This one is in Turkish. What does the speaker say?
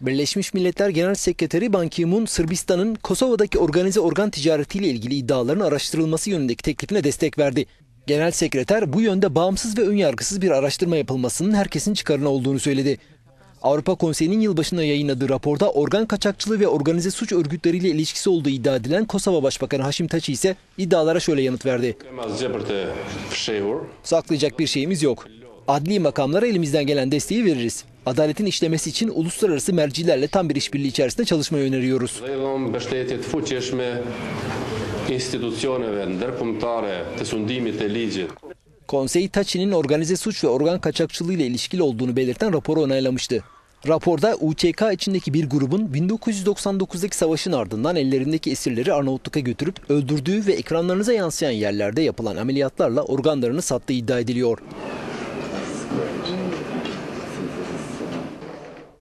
Birleşmiş Milletler Genel Sekreteri Ban Ki-moon, Sırbistan'ın Kosova'daki organize organ ticaretiyle ilgili iddiaların araştırılması yönündeki teklifine destek verdi. Genel Sekreter bu yönde bağımsız ve önyargısız bir araştırma yapılmasının herkesin çıkarına olduğunu söyledi. Avrupa Konseyi'nin yılbaşında yayınladığı raporda organ kaçakçılığı ve organize suç örgütleriyle ilişkisi olduğu iddia edilen Kosova Başbakanı Haşim Taçi ise iddialara şöyle yanıt verdi. Fshehur. Saklayacak bir şeyimiz yok. Adli makamlara elimizden gelen desteği veririz. Adaletin işlemesi için uluslararası mercilerle tam bir işbirliği içerisinde çalışmayı öneriyoruz. Konsey Taçi'nin organize suç ve organ kaçakçılığı ile ilişkili olduğunu belirten raporu onaylamıştı. Raporda UÇK içindeki bir grubun 1999'daki savaşın ardından ellerindeki esirleri Arnavutluk'a götürüp öldürdüğü ve ekranlarınıza yansıyan yerlerde yapılan ameliyatlarla organlarını sattığı iddia ediliyor.